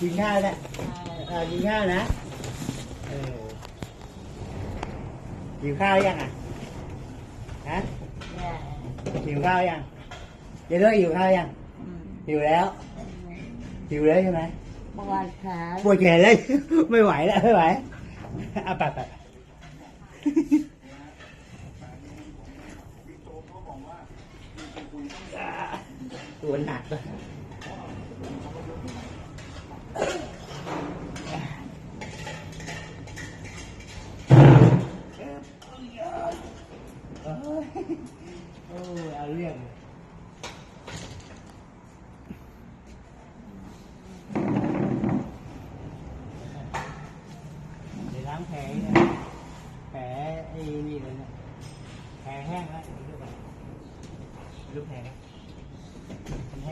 กินข้าวนะเออกินข้าวนะเออหิวข้าวยังอะฮะหิวข้าวยังเดี๋ยวด้วยหิวข้าวยังหิวแล้วหิวแล้วใช่ไหมปวดขาปวดแขนเลยไม่ไหวแล้วไม่ไหวเอาไปไปไปตัวหนักเลยโอ้ยโอ้ยเอาเรื่องเลยเดี๋ยวล้างแผลนะแผลไอ้นี่เลยนะแผลแห้งแล้วเดี๋ยวดูก่อน ดูแผลมันแ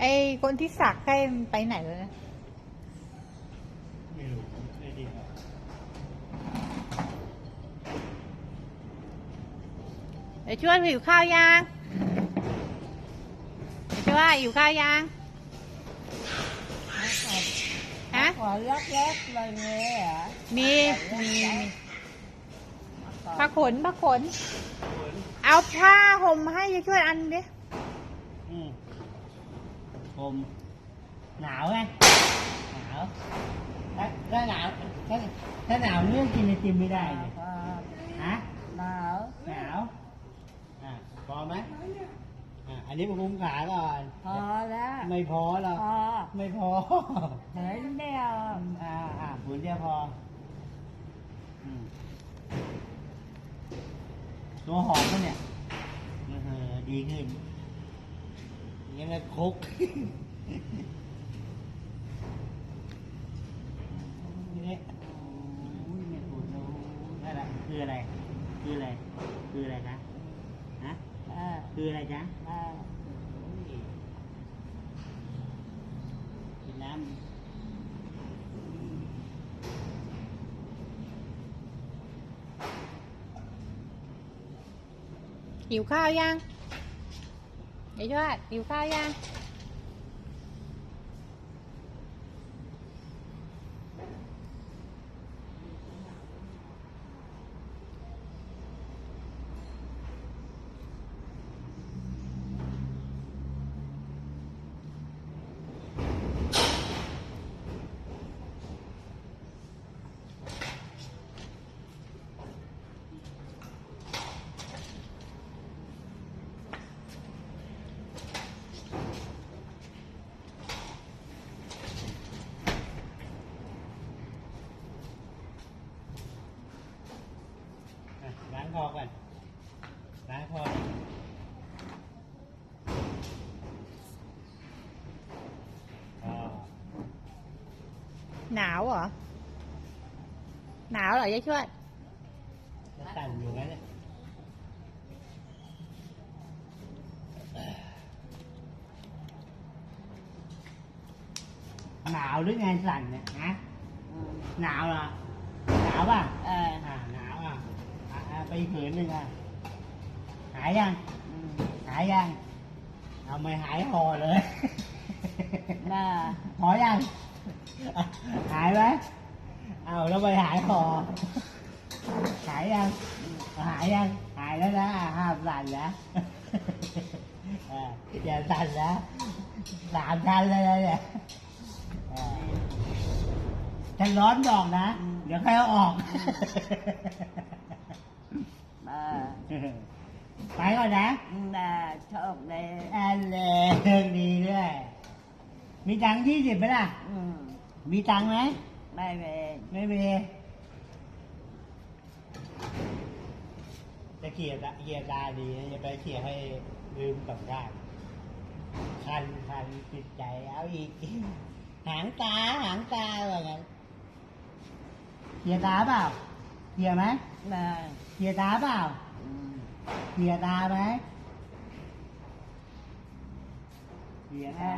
ไอคนที่สักให้มันไปไหนแล้วนะไม่รู้ไม่ดีครับไอช่วยหิวข้าวยังไอช่วยหิวข้าวยังฮะหัวล็อกเล็กเลยเนี่ยเหรอมีมีผ้าขนผ้าขน เอาผ้าห่มให้ยายช่วยอันดิอืม ผมหนาวไงหนาวถ้าถ้าหนาวถ้าถ้าหนาวเรื่องกินไอติมไม่ได้เลยฮะหนาวหนาวอะพอไหมอะอันนี้มาคุมขาก่อนพอแล้วไม่พอหรอกพอไม่พอเห็นเดียวอ่าอ่าผืนเดียวพออืมตัวหอมมันเนี่ยเออดีขึ้นอ ย่างนี้แล้วคุกนี่อุ้ยเนี่ยปวดแล้วนั่นแหละคืออะไร คืออะไร คืออะไรคะฮะเออคืออะไรจ๊ะเออกินน้ำหิวข้าวยัง ยายช่ว อะล้างคอก่อนล้างคออ๋อหนาวเหรอ หนาวเหรอยายช่วยมันสั่นอยู่งั้นเนี่ยหนาวหรือไงสั่นเนี่ยฮะอืมหนาวเหรอหนาวป่ะเอออ่าหนาวอ่ะอะอะไปอีกผืนหนึ่งอะ หายยังอืมหายยัง เอาไม่หายหอเลย น่าหอยังอะหายไหมเอาแล้วไปหายหอหายยัง หายยัง หายแล้วนะอะห้ามสั่นนะอะอย่าสั่นนะสามชั้นเลยนะเนี่ยอะถ้าร้อนบอกนะ เดี๋ยวค่อยเอาออก ไปก่อนนะ Bà cho bé อันเลงดีด้วย มีตังค์ยี่สิบไหมล่ะ Ừ มีตังค์ไหมไ Bà về ไม่มีจะเขี่ยดอเขี่ยตาดีจะไปเขี่ยให้ลืมสอได้คันคันจิตใจเอาอีก หางตาหางตาอะไรเงี้ยเกลียตาเปล่า เหี่ยไหมเหี่ยตาเปล่าเหี่ยตาไหมเหี่ยวนะ